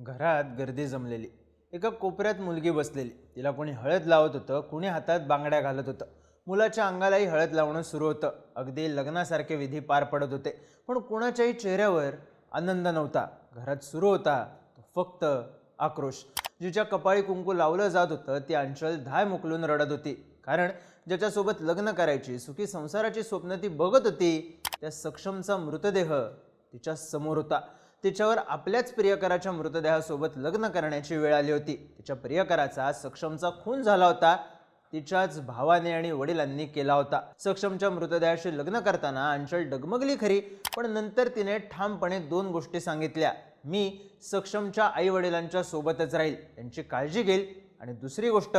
घरात गर्दी जमलेली. एका कोपऱ्यात मुलगी बसलेली. तिला कोणी हळद लावत होतं कुणी हातात बांगड्या घालत होतं. मुलाच्या अंगालाही हळद लावणं सुरू होतं. अगदी लग्नासारखे विधी पार पडत होते. पण कुणाच्याही चेहऱ्यावर आनंद नव्हता. घरात सुरू होता तो फक्त आक्रोश. जिच्या कपाळी कुंकू लावलं जात होतं ती अंचल धाय मुकलून रडत होती. कारण ज्याच्यासोबत लग्न करायची सुखी संसाराची स्वप्न ती बघत होती त्या सक्षमचा मृतदेह तिच्या समोर होता. तिच्यावर आपल्याच प्रियकराच्या मृतदेहासोबत लग्न करण्याची वेळ आली होती. तिच्या प्रियकराचा सक्षमचा खून झाला होता. तिच्याच भावाने आणि वडिलांनी केला होता. सक्षमच्या मृतदेहाशी लग्न करताना अंचल डगमगली खरी पण नंतर तिने ठामपणे दोन गोष्टी सांगितल्या. मी सक्षमच्या आई वडिलांच्या सोबतच राहील त्यांची काळजी घेईल. आणि दुसरी गोष्ट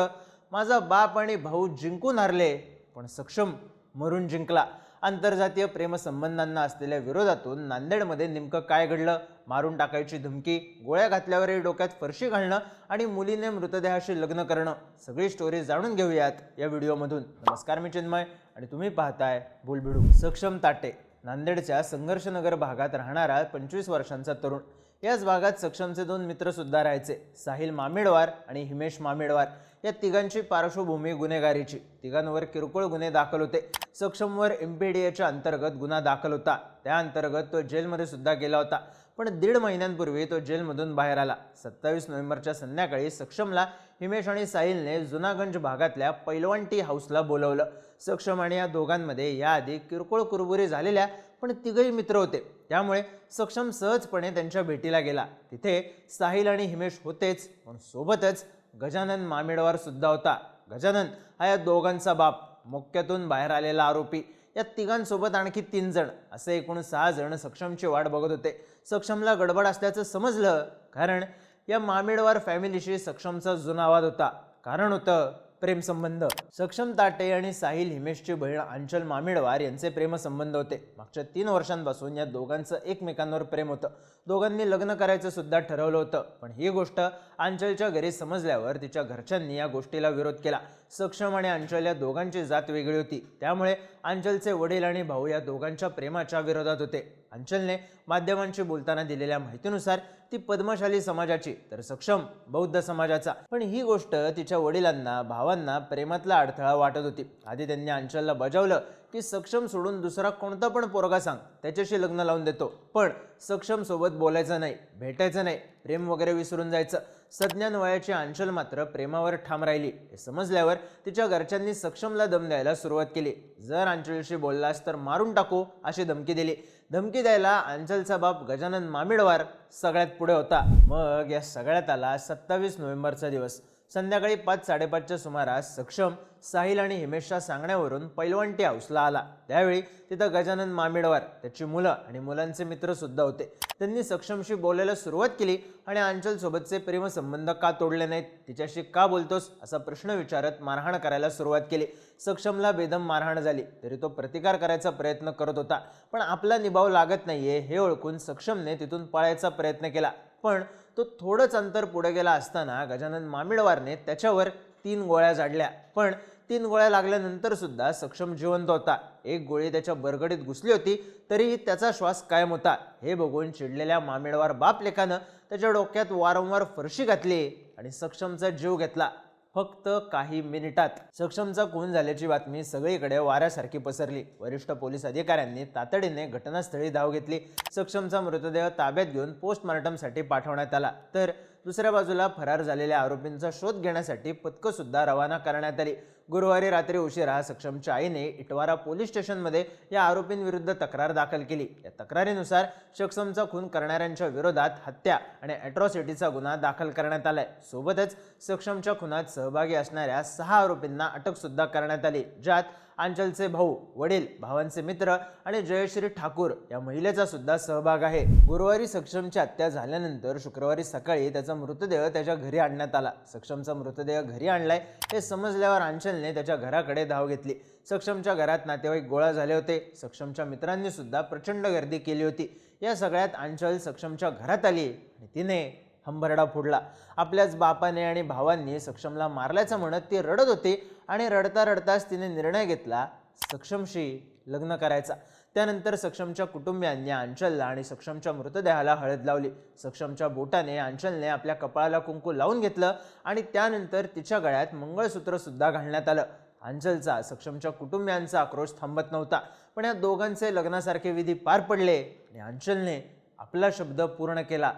माझा बाप आणि भाऊ जिंकून हारले पण सक्षम मरून जिंकला. आंतरजातीय प्रेमसंबंधांना असलेल्या विरोधातून नांदेडमध्ये नेमकं काय घडलं? मारून टाकायची धमकी गोळ्या घातल्यावरही डोक्यात फरशी घालणं आणि मुलीने मृतदेहाशी लग्न करणं सगळी स्टोरी जाणून घेऊयात या व्हिडिओमधून. नमस्कार मी चिन्मय आणि तुम्ही पाहताय बुलबिडू सक्षम ताटे नांदेडच्या संघर्षनगर भागात राहणारा पंचवीस वर्षांचा तरुण. याच भागात सक्षमचे दोन मित्र सुद्धा राहायचे. साहिल मामेडवार आणि हिमेश मामेडवार. या तिघांची पार्श्वभूमी गुन्हेगारीची. तिघांवर किरकोळ गुन्हे दाखल होते. सक्षमवर एम पी डी एच्या अंतर्गत गुन्हा दाखल होता. त्या अंतर्गत तो जेलमध्ये सुद्धा गेला होता. पण दीड महिन्यांपूर्वी तो जेलमधून बाहेर आला. सत्तावीस नोव्हेंबरच्या संध्याकाळी सक्षमला हिमेश आणि साहिलने जुनागंज भागातल्या पैलवान टी हाऊसला बोलवलं. सक्षम आणि या दोघांमध्ये याआधी किरकोळ कुरबुरी झालेल्या पण तिघही मित्र होते. त्यामुळे सक्षम सहजपणे त्यांच्या भेटीला गेला. तिथे साहिल आणि हिमेश होतेच. पण सोबतच गजानन मामेडवार सुद्धा होता. गजानन हा या दोघांचा बाप. मोक्यातून बाहेर आलेला आरोपी. या तिघांसोबत आणखी तीन जण. असे एकूण सहा जण सक्षमची वाट बघत होते. सक्षमला गडबड असल्याचं समजलं. कारण या मामेडवार फॅमिलीशी सक्षमचा जुना वाद होता. कारण होतं प्रेमसंबंध. सक्षम ताटे आणि साहिल हिमेशची बहीण अंचल मामिडवार यांचे प्रेमसंबंध होते. मागच्या तीन वर्षांपासून या दोघांचं एकमेकांवर प्रेम होतं. दोघांनी लग्न करायचं सुद्धा ठरवलं होतं. पण ही गोष्ट अंचलच्या घरी समजल्यावर तिच्या घरच्यांनी या गोष्टीला विरोध केला. सक्षम आणि अंचल या दोघांची जात वेगळी होती. त्यामुळे अंचलचे वडील आणि भाऊ या दोघांच्या प्रेमाच्या विरोधात होते. अंचलने माध्यमांशी बोलताना दिलेल्या माहितीनुसार ती पद्मशाली समाजाची तर सक्षम बौद्ध समाजाचा. पण ही गोष्ट तिच्या वडिलांना भावांना प्रेमातला अडथळा वाटत होती. आधी त्यांनी अंचलला बजावलं की सक्षम सोडून दुसरा कोणता पण पोरगा सांग त्याच्याशी लग्न लावून देतो. पण सक्षम सोबत बोलायचं नाही भेटायचं नाही प्रेम वगैरे विसरून जायचं. सज्ञान वयाची अंशल मात्र प्रेमावर ठाम राहिली. हे समजल्यावर तिच्या घरच्यांनी सक्षमला दम द्यायला सुरुवात केली. जर अंचलशी बोललास तर मारून टाकू अशी धमकी दिली. धमकी द्यायला अंचलचा बाप गजानन मामिडवार सगळ्यात पुढे होता. मग या सगळ्यात आला सत्तावीस नोव्हेंबरचा दिवस. संध्याकाळी पाच साडेपाचच्या सुमारास सक्षम साहिल आणि हिमेशच्या सांगण्यावरून पैलवंटी हाऊसला आला. त्यावेळी तिथं गजानन मामिडवार त्याची मुलं आणि मुलांचे मित्रसुद्धा होते. त्यांनी सक्षमशी बोलायला सुरुवात केली आणि अंचलसोबतचे प्रेमसंबंध का तोडले नाहीत? तिच्याशी का बोलतोस? असा प्रश्न विचारत मारहाण करायला सुरुवात केली. सक्षमला बेदम मारहाण झाली तरी तो प्रतिकार करायचा प्रयत्न करत होता. पण आपला निभाव लागत नाहीये हे ओळखून सक्षमने तिथून पळायचा प्रयत्न केला. पण तो थोडंच अंतर पुढे गेला असताना गजानन मामिडवारने त्याच्यावर तीन गोळ्या झाडल्या पण तीन गोळ्या लागल्यानंतर सुद्धा सक्षम जिवंत होता. एक गोळी त्याच्या बरगडीत घुसली होती तरीही त्याचा श्वास कायम होता. हे बघून चिडलेल्या मामिळवार बाप लेखानं त्याच्या डोक्यात वारंवार फरशी घातली आणि सक्षमचा जीव घेतला. फक्त काही मिनिटात सक्षमचा खून झाल्याची बातमी सगळीकडे वाऱ्यासारखी पसरली. वरिष्ठ पोलीस अधिकाऱ्यांनी तातडीने घटनास्थळी धाव घेतली. सक्षमचा मृतदेह ताब्यात घेऊन पोस्टमॉर्टमसाठी पाठवण्यात आला. तर दुसऱ्या बाजूला फरार झालेल्या आरोपींचा शोध घेण्यासाठी पथकंसुद्धा रवाना करण्यात आली. गुरुवारी रात्री उशिरा सक्षमच्या आईने इटवारा पोलीस स्टेशनमध्ये या आरोपींविरुद्ध तक्रार दाखल केली. या तक्रारीनुसार सक्षमचा खून करणाऱ्यांच्या विरोधात हत्या आणि अॅट्रॉसिटीचा गुन्हा दाखल करण्यात आलाय. सोबतच सक्षमच्या खुनात सहभागी असणाऱ्या सहा आरोपींना अटकसुद्धा करण्यात आली ज्यात आंचलचे भाऊ वडील भावांचे मित्र आणि जयश्री ठाकूर या महिलेचा सुद्धा सहभाग आहे. गुरुवारी सक्षमची हत्या झाल्यानंतर शुक्रवारी सकाळी त्याचा मृतदेह त्याच्या घरी आणण्यात आला. सक्षमचा मृतदेह घरी आणलाय हे समजल्यावर आंचलने त्याच्या घराकडे धाव घेतली. सक्षमच्या घरात नातेवाईक गोळा झाले होते. सक्षमच्या मित्रांनी सुद्धा प्रचंड गर्दी केली होती. या सगळ्यात आंचल सक्षमच्या घरात आली आणि तिने हंबरडा फोडला. आपल्याच बापाने आणि भावांनी सक्षमला मारल्याचं म्हणत ती रडत होती आणि रडता रडताच तिने निर्णय घेतला सक्षमशी लग्न करायचा. त्यानंतर सक्षमच्या कुटुंबियांनी अंचलला आणि सक्षमच्या मृतदेहाला हळद लावली. सक्षमच्या बोटाने अंचलने आपल्या कपाळाला कुंकू लावून घेतलं आणि त्यानंतर तिच्या गळ्यात मंगळसूत्रसुद्धा घालण्यात आलं. अंचलचा सक्षमच्या कुटुंबियांचा आक्रोश थांबत नव्हता. पण या दोघांचे लग्नासारखे विधी पार पडले आणि अंचलने आपला शब्द पूर्ण केला.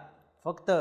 फक्त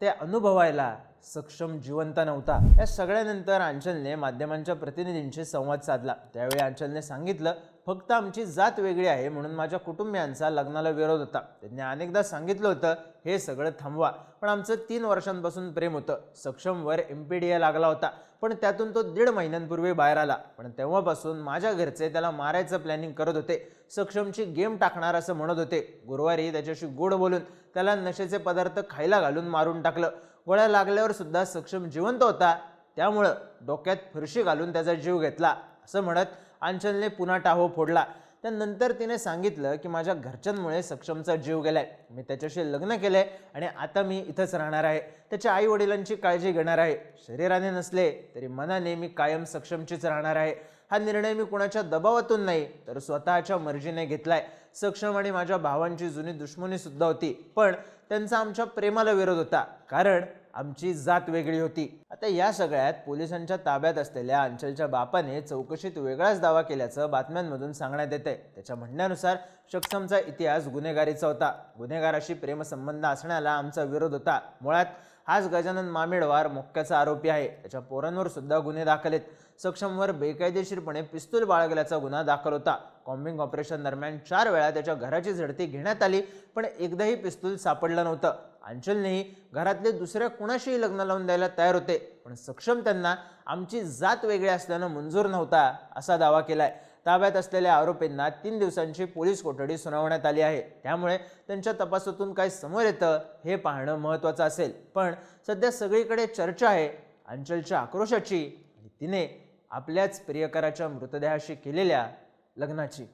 ते अनुभवायला सक्षम जिवंत नव्हता. या सगळ्यानंतर अंचलने माध्यमांच्या प्रतिनिधींशी संवाद साधला. त्यावेळी अंचलने सांगितलं फक्त आमची जात वेगळी आहे म्हणून माझ्या कुटुंबियांचा लग्नाला विरोध होता. त्यांनी अनेकदा सांगितलं होतं हे सगळं थांबवा. पण आमचं तीन वर्षांपासून प्रेम होतं. सक्षमवर एम पी डी ए लागला होता. पण त्यातून तो दीड महिन्यांपूर्वी बाहेर आला. पण तेव्हापासून माझ्या घरचे त्याला मारायचं प्लॅनिंग करत होते. सक्षमची गेम टाकणार असं म्हणत होते. गुरुवारी त्याच्याशी गोड बोलून त्याला नशेचे पदार्थ खायला घालून मारून टाकलं. गोळ्या लागल्यावर सुद्धा सक्षम जिवंत होता. त्यामुळं डोक्यात फरशी घालून त्याचा जीव घेतला असं म्हणत आंचलने पुन्हा टाहो फोडला. त्यानंतर तिने सांगितलं की माझ्या घरच्यांमुळे सक्षमचा जीव गेलाय. मी त्याच्याशी लग्न केलंय आणि आता मी इथंच राहणार आहे. त्याच्या आई वडिलांची काळजी घेणार आहे. शरीराने नसले तरी मनाने मी कायम सक्षमचीच राहणार आहे. हा निर्णय मी कुणाच्या दबावातून नाही तर स्वतःच्या मर्जीने घेतलाय. सक्षम आणि माझ्या भावांची जुनी दुश्मनी सुद्धा होती. पण त्यांचा आमच्या प्रेमाला विरोध होता. कारण आमची जात वेगळी होती. आता या सगळ्यात पोलिसांच्या ताब्यात असलेल्या अंचलच्या बापाने चौकशीत वेगळाच दावा केल्याचं बातम्यांमधून सांगण्यात येते त्याच्या म्हणण्यानुसार सक्षमचा इतिहास गुन्हेगारीचा होता. गुन्हेगाराशी प्रेमसंबंध असण्याला आमचा विरोध होता. मुळात हाच गजानन मामेडवार मोक्याचा आरोपी आहे. त्याच्या पोरांवर सुद्धा गुन्हे दाखल आहेत. सक्षमवर बेकायदेशीरपणे पिस्तूल बाळगल्याचा गुन्हा दाखल होता. कॉम्बिंग ऑपरेशन दरम्यान चार वेळा त्याच्या घराची झडती घेण्यात आली पण एकदाही पिस्तूल सापडलं नव्हतं. अंचलनेही घरातले दुसऱ्या कुणाशीही लग्न लावून द्यायला तयार होते पण सक्षम त्यांना आमची जात वेगळी असल्यानं मंजूर नव्हता असा दावा केला आहे ताब्यात असलेल्या आरोपींना तीन दिवसांची पोलीस कोठडी सुनावण्यात आली आहे. त्यामुळे त्यांच्या तपासातून काय समोर येतं हे पाहणं महत्त्वाचं असेल. पण सध्या सगळीकडे चर्चा आहे. अंचलच्या आक्रोशाची आणि तिने आपल्याच प्रियकराच्या मृतदेहाशी केलेल्या लग्नाची.